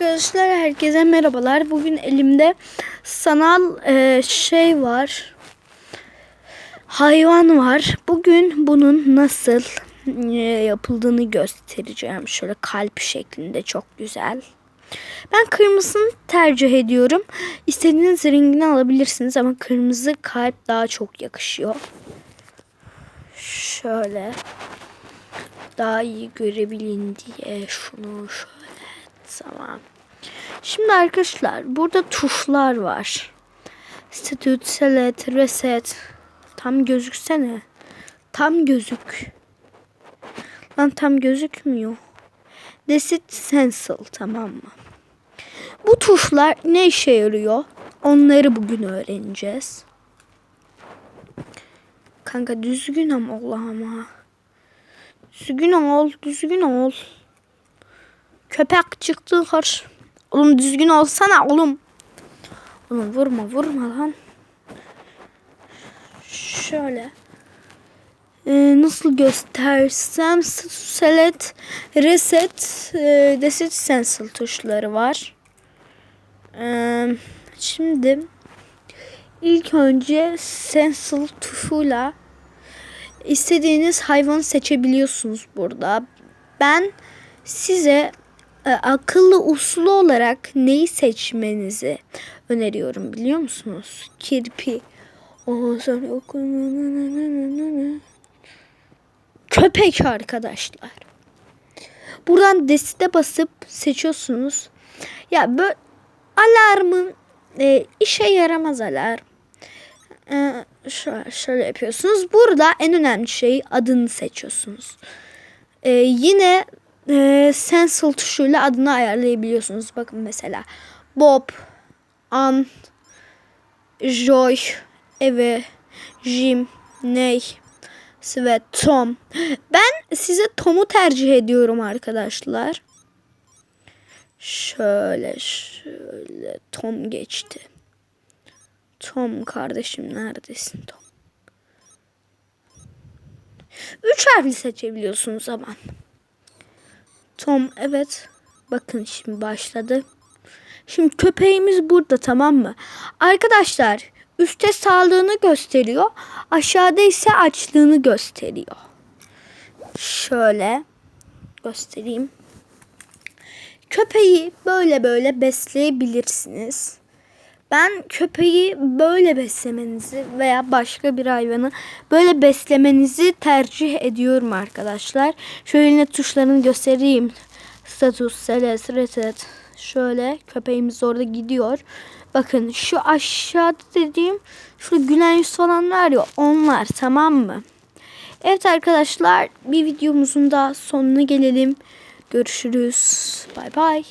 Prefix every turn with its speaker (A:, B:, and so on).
A: Arkadaşlar herkese merhabalar. Bugün elimde sanal e, şey var. Hayvan var. Bugün bunun nasıl e, yapıldığını göstereceğim. Şöyle kalp şeklinde çok güzel. Ben kırmızısını tercih ediyorum. İstediğiniz rengini alabilirsiniz ama kırmızı kalp daha çok yakışıyor. Şöyle daha iyi görebilin diye şunu şöyle Tamam. Şimdi arkadaşlar burada tuşlar var. Statute, select, reset. Tam gözüksene. Tam gözük. Lan tam gözükmüyor. Desit cancel tamam mı? Bu tuşlar ne işe yarıyor? Onları bugün öğreneceğiz. Kanka düzgün ama Allah'ım Düzgün ol, düzgün ol. Köpek çıktı kar. Oğlum düzgün olsana oğlum. Oğlum vurma vurma lan. Şöyle. Ee, nasıl göstersem select, reset, e, desit cancel tuşları var. Ee, şimdi ilk önce cancel tuşuyla istediğiniz hayvanı seçebiliyorsunuz burada. Ben size akıllı uslu olarak neyi seçmenizi öneriyorum biliyor musunuz? Kirpi. Ondan sonra köpek arkadaşlar. Buradan desite basıp seçiyorsunuz. Ya böyle alarmın e, işe yaramaz alarm. E, şöyle, şöyle yapıyorsunuz. Burada en önemli şey adını seçiyorsunuz. E, yine e, Stencil tuşuyla adını ayarlayabiliyorsunuz. Bakın mesela Bob, An, Joy, Eve, Jim, Ney ve Tom. Ben size Tom'u tercih ediyorum arkadaşlar. Şöyle şöyle Tom geçti. Tom kardeşim neredesin Tom? Üç harfli seçebiliyorsunuz zaman. Tom evet. Bakın şimdi başladı. Şimdi köpeğimiz burada tamam mı? Arkadaşlar üstte sağlığını gösteriyor. Aşağıda ise açlığını gösteriyor. Şöyle göstereyim. Köpeği böyle böyle besleyebilirsiniz. Ben köpeği böyle beslemenizi veya başka bir hayvanı böyle beslemenizi tercih ediyorum arkadaşlar. Şöyle tuşlarını göstereyim. Status, select, reset. Şöyle köpeğimiz orada gidiyor. Bakın şu aşağıda dediğim şu gülen yüz falan var ya onlar tamam mı? Evet arkadaşlar bir videomuzun da sonuna gelelim. Görüşürüz. Bay bay.